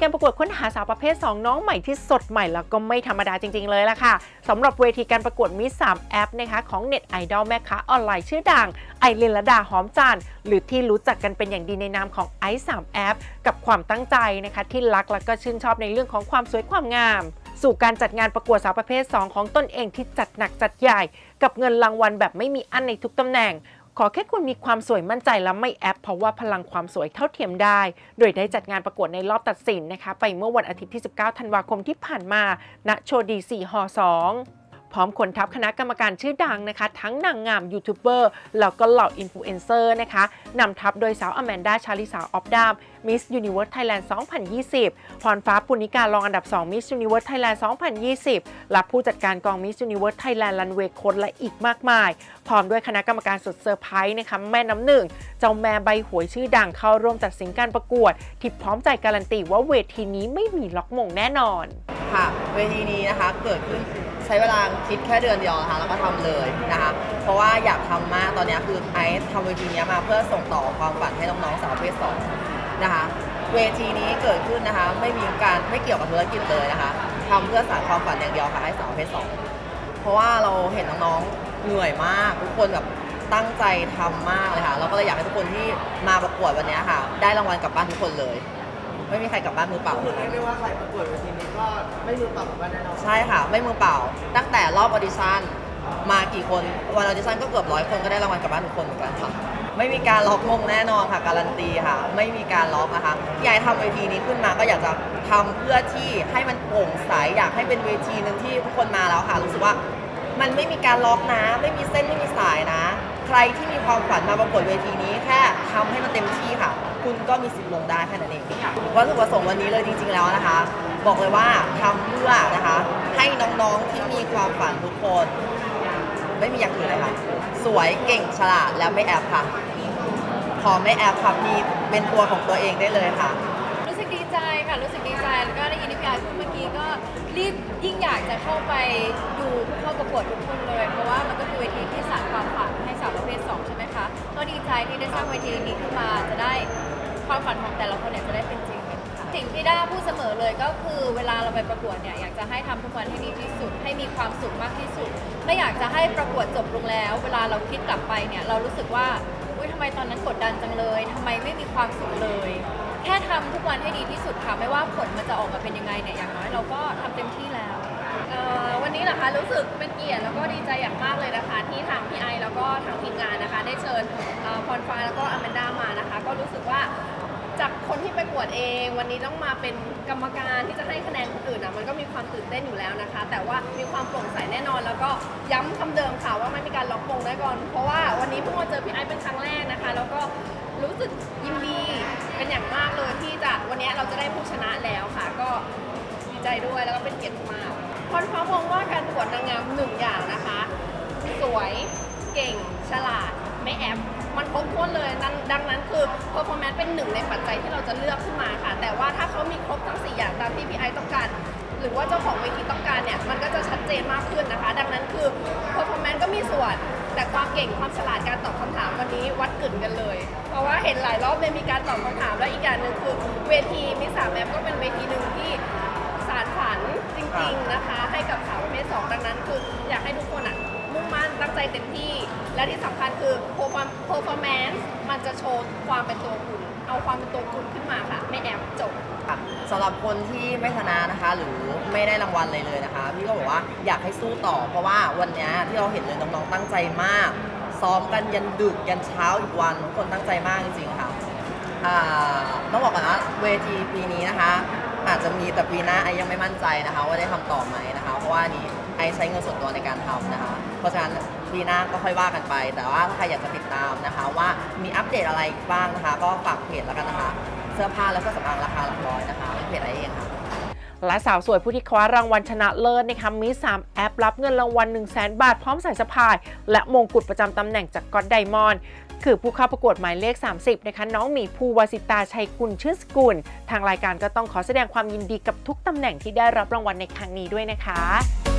การประกวดค้นหาสาวประเภท 2 น้องใหม่ที่สดใหม่แล้วก็ไม่ธรรมดาจริง ๆ เลยล่ะค่ะสำหรับเวทีการประกวดมิส3แอปนะคะของเน็ตไอดอลแม่ค้าออนไลน์ชื่อดัง ไอรินละดาหอมจันหรือที่รู้จักกันเป็นอย่างดีในนามของไอซ์3แอปกับความตั้งใจนะคะที่รักและก็ชื่นชอบในเรื่องของความสวยความงาม สู่การจัดงานประกวดสาวประเภท 2 ของตนเองที่จัดหนักจัดใหญ่ กับเงินรางวัลแบบไม่มีอันในทุกตำแหน่ง ขอแค่คุณมีความสวยมั่นใจและไม่แอปเพราะว่าพลังความสวยเท่าเทียมได้ โดยได้จัดงานประกวดในรอบตัดสินนะคะ ไปเมื่อวันอาทิตย์ที่ 19 ธันวาคมที่ผ่านมาณโชว์ดี4ฮ2 พร้อมคนทัพคณะกรรมการชื่อดังนะคะ ทั้งนางงามยูทูบเบอร์แล้วก็เหล่าอินฟลูเอนเซอร์นะคะนำทัพโดยสาวอแมนดาชาลิสาออฟดามมิสยูนิเวิร์สไทยแลนด์ 2020 พรฟ้าปุณิการรองอันดับ 2 มิสยูนิเวิร์สไทยแลนด์ 2020 และผู้จัดการกองมิสยูนิเวิร์สไทยแลนด์รันเวย์โค้ดและอีกมากมาย พร้อมด้วยคณะกรรมการสุดเซอร์ไพรส์นะคะแม่น้ำหนึ่ง เจ้าแม่ใบหวยชื่อดังเข้าร่วมตัดสินการประกวด ที่พร้อมใจการันตีว่าเวทีนี้ไม่มีล็อกมงแน่นอน ค่ะ เวทีนี้นะคะเกิดขึ้น ใช้เวลาคิดแค่เดือนเดียวนะคะแล้วก็ทำเลยนะคะ เพราะว่าอยากทำมากตอนนี้คือไอซ์ทำเวทีนี้มาเพื่อส่งต่อความฝันให้น้องๆสาวประเพศสองนะคะ เวทีนี้เกิดขึ้นนะคะ ไม่มีการไม่เกี่ยวกับธุรกิจเลยนะคะทำเพื่อสานความฝันอย่างเดียวค่ะให้สาวประเพศสอง เพราะว่าเราเห็นน้องๆ เหนื่อยมาก ทุกคนแบบตั้งใจทำมากเลยค่ะ เราก็เลยอยากให้ทุกคนที่มาประกวดวันนี้ค่ะ ได้รางวัลกลับบ้านทุกคนเลย ไม่มีใครกลับบ้านมือเปล่า คือเรียกได้ว่าใครประกวดเวทีนี้ก็ไม่มือเปล่ากลับบ้านแน่นอนใช่ค่ะ ไม่มือเปล่า ตั้งแต่รอบออดิชั่นมากี่คนวันออดิชั่นก็เกือบร้อยคนก็ได้รางวัลกลับบ้านทุกคนเหมือนกันค่ะ ไม่มีการล็อกมงแน่นอนค่ะ การันตีค่ะ ไม่มีการล็อกนะคะที่ไอทำเวทีนี้ขึ้นมาก็อยากจะทำเพื่อที่ให้มันโปร่งใสอยากให้เป็นเวทีหนึ่งที่ทุกคนมาแล้วค่ะรู้สึกว่า มันไม่มีการล็อกนะ ไม่มีเส้นไม่มีสายนะ ใครที่มีความฝันมาประกวดเวทีนี้แค่ทำให้มันเต็มที่ค่ะคุณ ก็มีสิทธิ์ลงได้แค่นั้นเองวัตถุประสงค์วันนี้เลยจริง ๆ แล้วนะคะ บอกเลยว่าทำเพื่อนะคะ ให้น้องๆที่มีความฝันทุกคน ไม่มีอย่างอื่นเลยค่ะ สวยเก่งฉลาดแล้วไม่แอบค่ะพอไม่แอบค่ะมีเป็นตัวของตัวเองได้เลยค่ะรู้สึกดีใจค่ะรู้สึกดีใจแล้วก็ได้ยินที่พี่อาร์พูดเมื่อกี้ก็รีบยิ่งอยากจะเข้าไปดูผู้เข้าประกวดทุกคนเลย เพราะว่ามันก็คือเวทีที่สานความฝันให้สาวประเภท2ใช่ไหมคะก็ดีใจที่ได้สร้างเวทีนี้ขึ้นมาจะได้ ความฝันของแต่ละคนเนี่ยจะได้เป็นจริงค่ะสิ่งที่ด้าพูดเสมอเลยก็คือเวลาเราไปประกวดเนี่ยอยากจะให้ทำทุกวันให้ดีที่สุด ให้มีความสุขมากที่สุด ไม่อยากจะให้ประกวดจบลงแล้ว เวลาเราคิดกลับไปเนี่ยเรารู้สึกว่าอุ้ยทำไมตอนนั้นกดดันจังเลยทำไมไม่มีความสุขเลย แค่ทำทุกวันให้ดีที่สุดค่ะไม่ว่าผลมันจะออกมาเป็นยังไงเนี่ยอย่างน้อยเราก็ทำเต็มที่แล้ว เอ่อวันนี้นะคะรู้สึกเป็นเกียรติแล้วก็ดีใจอย่างมากเลยนะคะ ที่ทางพี่ไอแล้วก็ทางทีมงานนะคะ ได้เชิญเอ่อพรฟ้าแล้วก็อแมนด้ามานะคะ ก็รู้สึกว่าจากคนที่ ไปกวดเอง วันนี้ต้องมาเป็นกรรมการที่จะให้คะแนนคนอื่นอะมันก็มีความตื่นเต้นอยู่แล้วนะคะ แต่ว่ามีความโปร่งใสแน่นอน แล้วก็ย้ำคำเดิมค่ะว่าไม่มีการล็อกมงได้ก่อน เพราะว่าวันนี้เพิ่งมาเจอพี่ไอซ์เป็นครั้งแรกนะคะ แล้วก็รู้สึกยินดีเป็นอย่างมากเลยที่จะวันนี้เราจะได้ผู้ชนะแล้วค่ะ ก็ดีใจด้วยแล้วก็เป็นเกียรติมากพรฟ้ามองว่าการประกวดนางงามหนึ่งอย่างนะคะ สวยเก่งฉลาดไม่แอป มันครบถ้วนเลยดังดังนั้นคือ performance เป็นหนึ่งในปัจจัยที่เราจะเลือกขึ้นมาค่ะ แต่ว่าถ้าเขามีครบทั้ง 4 อย่างตามที่พี่ไอซ์ต้องการ หรือว่าเจ้าของเวทีต้องการเนี่ย มันก็จะชัดเจนมากขึ้นนะคะ ดังนั้นคือ performance ก็มีส่วน แต่ความเก่งความฉลาดการตอบคำถามวันนี้วัดกึ่นกันเลย เพราะว่าเห็นหลายรอบเลยมีการตอบคำถามและอีกอย่างหนึ่งคือเวทีมิสสามแมปก็เป็นเวทีหนึ่งที่สารฝันจริง ๆนะคะ ให้กับ เต็มที่ และที่สำคัญคือ performance มันจะโชว์ความเป็นตัวคุณ เอาความเป็นตัวคุณขึ้นมาค่ะ ไม่แอบจบ ค่ะสำหรับคนที่ไม่ชนะนะคะ หรือไม่ได้รางวัลเลยเลยนะคะ พี่ก็บอกว่าอยากให้สู้ต่อ เพราะว่าวันเนี้ยที่เราเห็นเลยน้องๆตั้งใจมาก ซ้อมกันยันดึกยันเช้าอีกวันทุกคนตั้งใจมากจริงๆค่ะอ่าต้องบอกก่อนนะเวทีปีนี้นะคะ อาจจะมีแต่ปีหน้าไอยังไม่มั่นใจนะคะ ว่าได้ทำต่อไหมนะคะ เพราะว่านี้ ไอใช้เงินส่วนตัวในการทำนะคะ เพราะฉะนั้นปีหน้าก็ค่อยว่ากันไป แต่ว่าถ้าใครอยากจะติดตามนะคะ ว่ามีอัปเดตอะไรบ้างนะคะ ก็ฝากเพจแล้วกันนะคะ เสื้อผ้าและเครื่องสำอางราคาหลักร้อยนะคะเพจอะไอเองค่ะและสาวสวยผู้ที่คว้ารางวัลชนะเลิศนะคะมี 3 แอปรับเงินรางวัล 1 0 0 0 0แบาท พร้อมสายสะพาย และมงกุฎประจำตำแหน่งจากก็อดไดมอนด์คือผู้เข้าประกวดหมายเลข 30 นะคะ น้องหมีภูวสิตาชัยกุลชื่อสกุล ทางรายการก็ต้องขอแสดงความยินดีกับทุกตำแหน่งที่ได้รับรางวัลในครั้งนี้ด้วยนะคะ